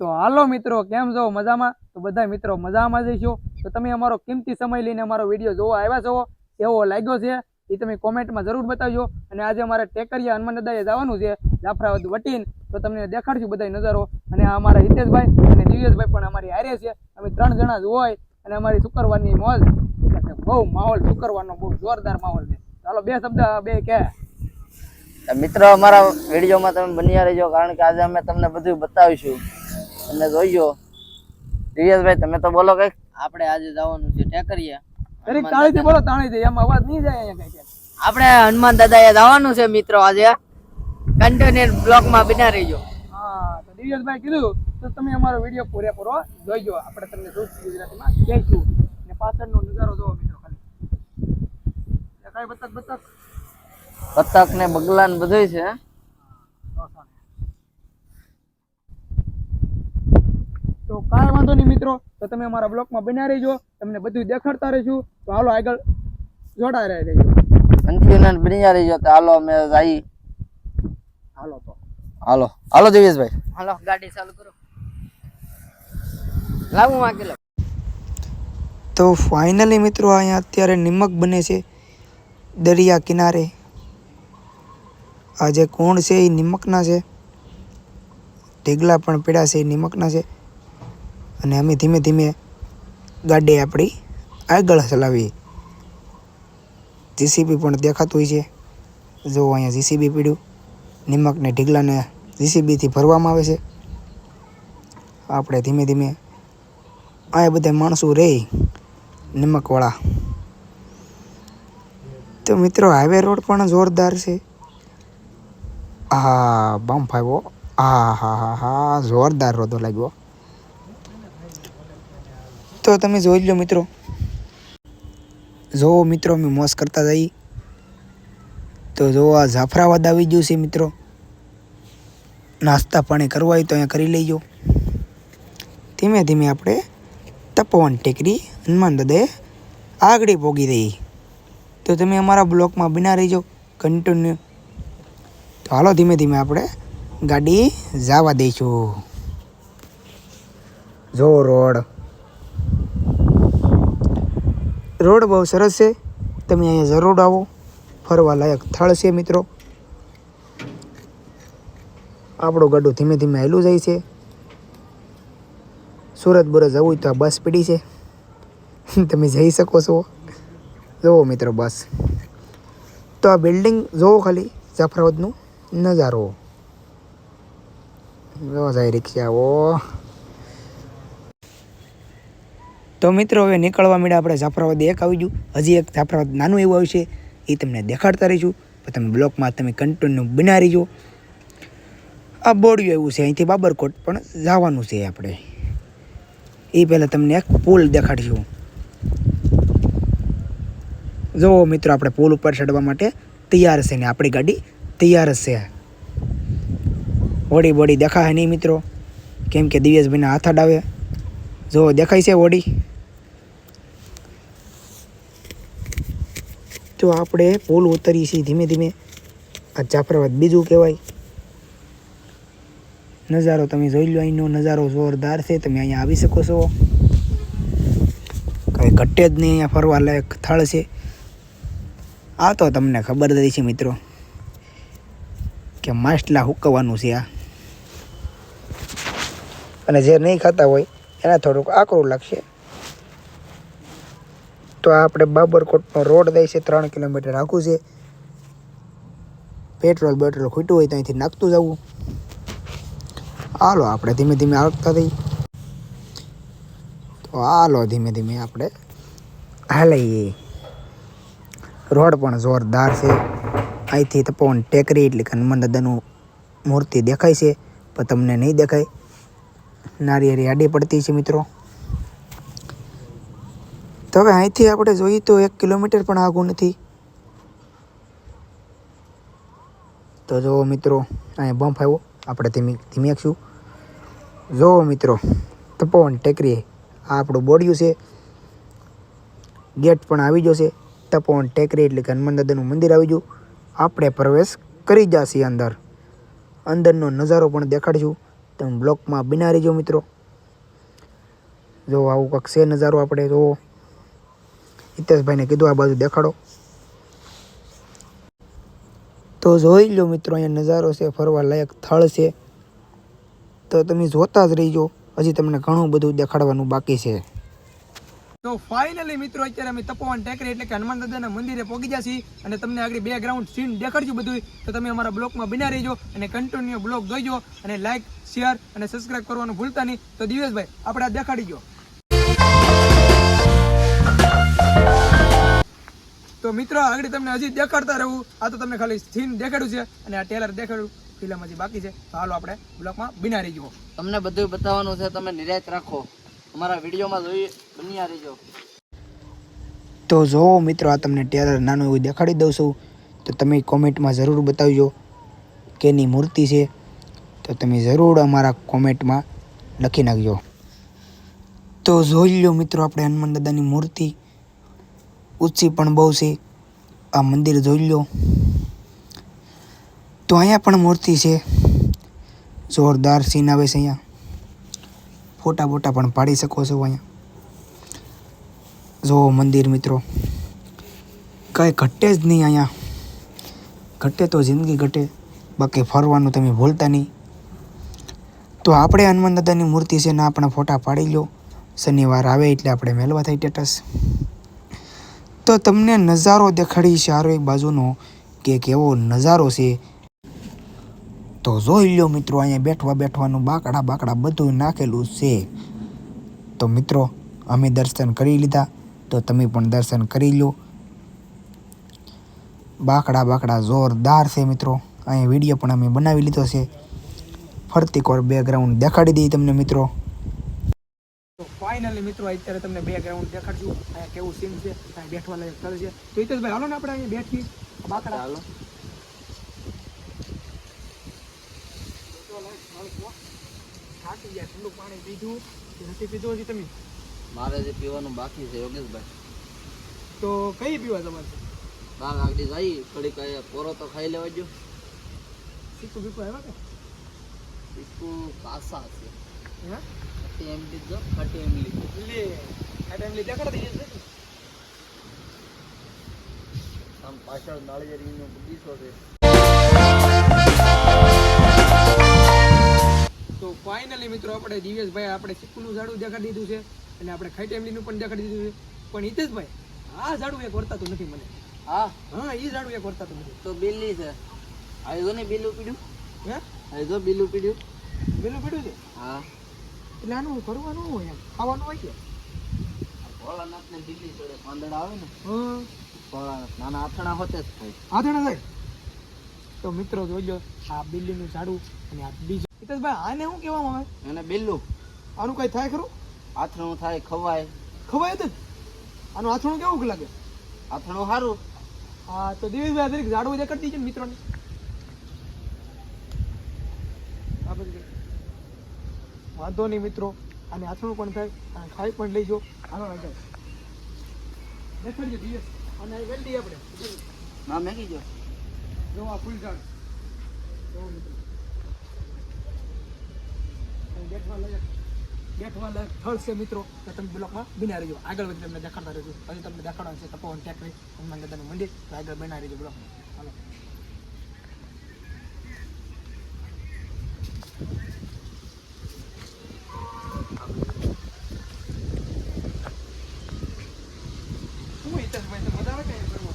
તો હાલો મિત્રો, કેમ છો? મજામાં? તો બધા મિત્રો મજામાં જઈશું તો તમે અમારો કિંમતી સમય લઈને અમારો વીડિયો જોવા આવ્યા છો? એવો લાગ્યો છે? એ તમે કોમેન્ટમાં જરૂર બતાવજો. અને આજે અમારે ટેકરિયા હનુમાન દાદાએ જવાનું છે, જાફરાબાદ વટીન. તો તમને દેખાડશું બધા નજારો. અને અમારા હિતેશભાઈ અને દિવ્યેશભાઈ પણ અમારી હારે છે. અમે ત્રણ જણા જ હોય અને અમારી શુક્રવારની મોજ. બહુ માહોલ, શુક્રવારનો બહુ જોરદાર માહોલ છે. ચાલો બે શબ્દ, બે કે. મિત્રો, અમારા વિડીયોમાં તમે બન્યા રહેજો, કારણ કે આજે અમે તમને બધું બતાવીશું. અને જોઈજો દિવ્યાસભાઈ તમે તો બોલો કંઈક. આપણે આજે જવાનું છે ટેકરીએ દરેક તાળીથી બોલો તાળીથી એમાં અવાજ નહીં જાય અહીંયા કઈ આપણે હનુમાન દાદાએ જવાનું છે મિત્રો આજે. કન્ટેનર બ્લોકમાં બિના રહીજો. હા તો દિવ્યાસભાઈ કીધું તો તમે અમારો વીડિયો પૂરેપૂરો જોઈજો આપણે તમને શું ગુજરાતીમાં. કહીશું ને પાછળનો નજારો જોવો મિત્રો ખાલી. કઈ બતક બતક. બતક ને બગલા ને બધું છે. તો કાંઈ વાંધો નહીં મિત્રો. તો તમે અમારા બ્લોકમાં બન્યા રહેજો. તમને બધું દેખાડતા રહીશું. તો હાલો આગળ જોડાઈ રહેજો કન્ફ્યુઝન બન્યા રહેજો. તો હાલો અમે જઈ. હાલો તો. હાલો. હાલો દેવેશભાઈ હાલો ગાડી ચાલુ કરો. લાવું વાગેલો તો ફાઇનલી મિત્રો અહીંયા અત્યારે નિમક બને છે દરિયા કિનારે. આ જે કોણ છે એ નિમકના છે. ઢેગલા પણ પીડા છે એ નિમકના છે. અને અમે ધીમે ધીમે ગાડી આપણી આગળ ચલાવી જીસીબી પણ દેખાતું હોય છે. જો અહીંયા જીસીબી પીડ્યું, નિમકને ઢીગલાને જીસીબીથી ભરવામાં આવે છે. આપણે ધીમે ધીમે આ બધા માણસો રહે નિમકવાળા. તો મિત્રો હાઈવે રોડ પણ જોરદાર છે. હા બમ્પ આવ્યો. હા હા હા હા જોરદાર રોદો લાગ્યો. તો તમે જોઈ લો મિત્રો. જુઓ મિત્રો, અમે મોસ કરતા જઈ તો જો આ જાફરાબાદ આવી ગયું છે મિત્રો. નાસ્તા પાણી કરવા હોય તો અહીંયા કરી લેજો. ધીમે ધીમે આપણે તપોવન ટેકરી હનુમાન દાદાએ આગળ પોગી રહી તો તમે અમારા બ્લોકમાં બિના રહીજો. કન્ટિન્યુ તો હાલો, ધીમે ધીમે આપણે ગાડી જવા દઈશું. જો રોડ. રોડ બહુ સરસ છે. તમે અહીંયા જરૂર આવો. ફરવા લાયક સ્થળ છે મિત્રો. આપણું ગાડું ધીમે ધીમે હેલું જાય છે. સુરત બુરત જવું તો આ બસ પડી છે. તમે જઈ શકો છો. જુઓ મિત્રો બસ. તો આ બિલ્ડિંગ જુઓ ખાલી જાફરાબાદનું નજારો. જો જાય રિક્ષાઓ. તો મિત્રો, હવે નીકળવા માંડ્યા આપણે જાફરાબાદ એક આવી ગયું. હજી એક જાફરાબાદ નાનું એવું આવશે, એ તમને દેખાડતા રહીશું. પણ તમે બ્લોકમાં તમે કન્ટિન્યુ બના રહીજો. આ બોડિયું એવું છે, અહીંથી બાબરકોટ પણ જવાનું છે આપણે. એ પહેલાં તમને એક પુલ દેખાડીશું. જુઓ મિત્રો, આપણે પુલ ઉપર ચડવા માટે તૈયાર છે ને આપણી ગાડી તૈયાર છે. ઓડી બોડી દેખાય નહીં મિત્રો. કેમ કે દિવ્યેશભાઈના હાથ અડાવે જો, દેખાય છે ઓડી? તો આપણે પુલ ઉતરીએ છીએ ધીમે ધીમે. આ જાફરાબાદ બીજું કહેવાય. નજારો તમે જોઈ લો, અહીંનો નજારો જોરદાર છે. તમે અહીંયા આવી શકો છો. કંઈ ઘટે જ નહીં અહીંયા ફરવા લાયક સ્થળ છે. આ તો તમને ખબર જ છે મિત્રો, કે માસ્ટલા હુકવવાનું છે આ. અને જે નહીં ખાતા હોય એને થોડુંક આકરું લાગશે તો આપણે બાબરકોટનો રોડ દઈ છે, ત્રણ કિલોમીટર આખું છે. પેટ્રોલ બેટ્રોલ ખૂટ્યું હોય તો અહીંથી નાખતું જવું. હાલો, આપણે ધીમે ધીમે આવતા થઈ તો હાલો, ધીમે ધીમે આપણે હાલઈએ રોડ પણ જોરદાર છે. અહીંથી તપોવન ટેકરી એટલે કે હનુમાન દાદાનું મૂર્તિ દેખાય છે, પણ તમને નહીં દેખાય. નારિયેરી આડી પડતી છે મિત્રો. તો હવે અહીંથી આપણે જોઈએ તો એક કિલોમીટર પણ આગું નથી. તો જુઓ મિત્રો, અહીંયા બમ્પ આવ્યો. આપણે ધીમી ધીમેકશું જુઓ મિત્રો, તપોવન ટેકરી આ આપણું બોડિયું છે. ગેટ પણ આવી જશે. તપોવન ટેકરી એટલે કે હનુમાન દાદાનું મંદિર આવી ગયું. આપણે પ્રવેશ કરી જશે અંદર. અંદરનો નજારો પણ દેખાડીશું. તમે બ્લોકમાં બિના રહીજો મિત્રો. જો આવું કંઈક છે નજારો આપણે જોવો હિતેશભાઈને કીધું આ બાજુ દેખાડો. તો જોઈ લો મિત્રો, અહીંયા નજારો છે, ફરવા લાયક સ્થળ છે. તો તમે જોતા જ રહીજો. હજી તમને ઘણું બધું દેખાડવાનું બાકી છે. તો ફાઇનલી મિત્રો, અત્યારે અમે તપોવન ટેકરી એટલે કે હનુમાન દાદાના મંદિરે પહોંચી ગયા અને તમને આગળ બેકગ્રાઉન્ડ સીન દેખાડશું બધું તો તમે અમારા બ્લોગમાં બના રહીજો અને કન્ટિન્યુ બ્લોગ જોઈજો અને લાઇક શેર અને સબસ્ક્રાઇબ કરવાનું ભૂલતા નહીં. તો દિવેશભાઈ, આપણે આ દેખાડી ગયો. તો મિત્રો, આગળ તમને હજી દેખાડતા રહું. આ તો તમને ખાલી સીન દેખાડ્યું છે અને આ ટેલર દેખાડ્યું. ફિલ્મ હજી બાકી છે. તો હાલો આપણે બ્લોગમાં બિના રહીજો. તમને બધું બતાવવાનું છે, તમે નિરાયત રાખો. અમારા વિડીયોમાં જોઈએ બન્યા રહેજો. તો જો મિત્રો, આ તમને ટેલર નાનું એવું દેખાડી દઉં છું, તો તમે કોમેન્ટમાં જરૂર બતાવજો કેની મૂર્તિ છે. તો તમે જરૂર અમારા કોમેન્ટમાં લખી નાખજો. તો જોઈ લો મિત્રો, આપણે હનુમાન દાદાની મૂર્તિ. ઊંચી પણ બહુ છે. આ મંદિર જોઈ લો તો અહીંયા પણ મૂર્તિ છે. જોરદાર સીન આવે છે અહીંયા. ફોટા બોટા પણ પાડી શકો છો અહીંયા. જો મંદિર મિત્રો. કાંઈ ઘટે જ નહીં અહીંયા. ઘટે તો જિંદગી ઘટે. બાકી ફરવાનું તમે ભૂલતા નહીં. તો આપણે હનુમાન દાદાની મૂર્તિ છે ને આપણા ફોટા પાડી લો. શનિવાર આવે એટલે આપણે મેળવા થઈ સ્ટેટસ તો તમને નજારો દેખાડી સારો એક બાજુનો કે કેવો નજારો છે તો જોઈ લો મિત્રો અહીંયા બેઠવા બેઠવાનું બાકડા બાકડા બધું નાખેલું છે. તો મિત્રો અમે દર્શન કરી લીધા. તો તમે પણ દર્શન કરી લો બાકડા બાકડા જોરદાર છે મિત્રો. અહીંયા વીડિયો પણ અમે બનાવી લીધો છે. ફરતી કોર બેકગ્રાઉન્ડ દેખાડી દઈએ તમને મિત્રો. તો ફાઇનલી મિત્રો અત્યારે તમને બેકગ્રાઉન્ડ દેખાડશું. અહીંયા કેવું સીન છે? અહીંયા બેઠવા લાયક સ્થળ છે. તો હિતેશભાઈ હાલો ને આપણે અહીંયા બેઠી બાકડા. ચાલો થાકી ગયા ઠંડુ પાણી પીધું કે નથી પીધું હજી તમે મારે જે પીવાનું બાકી છે યોગેશભાઈ. તો કઈ પીવા તમારે? બાર આગળ જઈ થોડીક પોરો તો ખાઈ લેવા જો સીકુ બીકુ આવ્યા કે? પીકું કાસા છે. હે? ખટી એમલી જો ખટી એમલી. લે આ ટાઈમ લઈ દેખાડો દઈએ છે આમ પાછળ નાળિયેરીનો બગીચો છે. ફાઇનલી મિત્રો આપણે દિવેશભાઈ આપણે ચીકુનું ઝાડું દેખાડી દીધું છે અને આપણે ખાઈ ટેમલીનું પણ દેખાડી દીધું છે. પણ હિતેશભાઈ આ ઝાડું એક વર્તાતું નથી મને. હા? હા એ ઝાડું એક વર્તાતું નથી. તો બિલ્લી છે. આ જો ને બિલ્લું પીડ્યું? હે? આયો જો બિલ્લું પીડ્યું? પેલું પીડ્યું છે? હા. એટલે આનું કરવાનું હોય એમ? ખાવાનું હોય છે? ભોળાનાથ ને બિલ્લી જોડે પાંદડા આવે ને હા. ભોળાનાથ. નાના આથણા હોતે જ થાય આથણા થાય? તો મિત્રો જોજો આ બિલ્લીનું ઝાડું અને આ બીજું હિતેશભાઈ આને શું કહેવામાં આવે? એને બિલ્લું. આનું કઈ થાય ખરું? આથણું થાય ખવાય. ખવાય જ આનું આથણું કેવું લાગે? આથણું સારું. હા તો દિવેશભાઈ દરેક ઝાડું દેખાડી દીજો ને મિત્રોને. વાંધો નહીં મિત્રો અને આથણું પણ થાય અને ખાઈ પણ લઈજો હાલો દિવેશ અને વેલ્ડી આપણે. ના મેગી જો. જો આ ફૂલ ઝાડ જો બેઠવા લાયક, બેઠવા સ્થળ છે મિત્રો. તો તમે બ્લોકમાં બિના રહેજો. આગળ વધી તમને દેખાડતા રહેજો. હજી તમને દેખાડવાનું છે તપોવન ટેકરી હનુમાન દાદાનું મંદિર. તો આગળ બના રહેજો બ્લોકમાં. હાલો હું હિતેશભાઈ તો મજા આવે કે અહીં ફરવા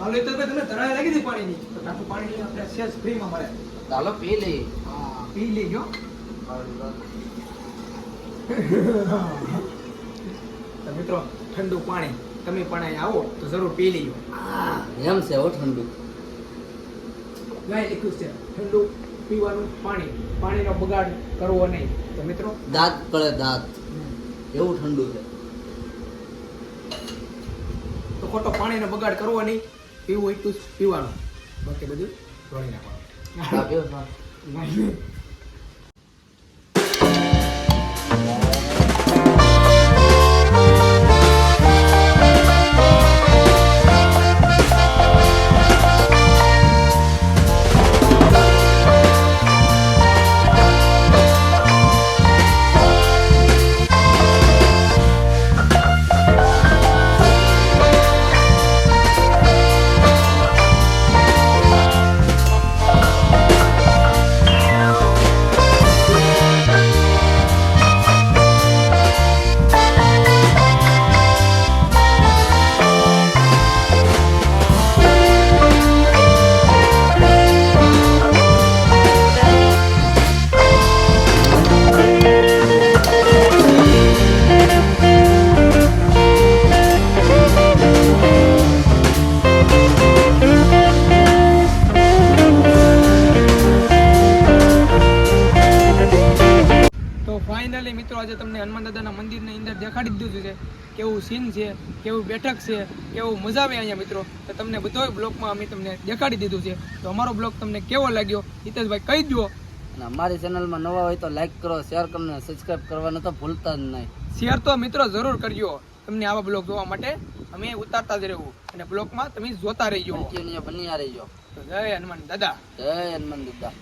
ફરવાની? ચાલો હિતેશભાઈ તમને તરાય લાગી હતી પાણીની. તો ટાંકું પાણી લઈને આપણે સેજ ફ્રીમાં મળે. ચાલો પી લઈએ. હા પી લેજો તો મિત્રો ઠંડુ પાણી. તમે પણ અહીં આવો તો જરૂર પી લેજો એમ છે હો ઠંડુ. ગાય છે. ઠંડુ પીવાનું પાણી. પાણીનો બગાડ કરવો નહીં. તો મિત્રો? દાંત પડે દાંત. એવું ઠંડુ છે. તો ખોટો પાણીનો બગાડ કરવો નહીં. પીવું એટલું જ પીવાનું. બાકી બધું ઢોળી નાખવાનું. કેવું સીન છે કેવું બેઠક છે કેવું મજા આવે અહીંયા મિત્રો. તો તમને બધો બ્લોગમાં અમે તમને દેખાડી દીધું છે. તો અમારો બ્લોગ તમને કેવો લાગ્યો? હિતેશભાઈ કહી દો અને અમારી ચેનલમાં નવા હોય તો લાઈક કરો શેર કરો અને સબસ્ક્રાઇબ કરવાનું તો ભૂલતા જ નહીં. શેર તો મિત્રો જરૂર કરજો. તમને આવા બ્લોગ જોવા માટે અમે ઉતારતા જ રહેવું. અને બ્લોગમાં તમે જોતા રહીજો. બન્યા રહીજો. જય હનુમાન દાદા. જય હનુમાન દાદા.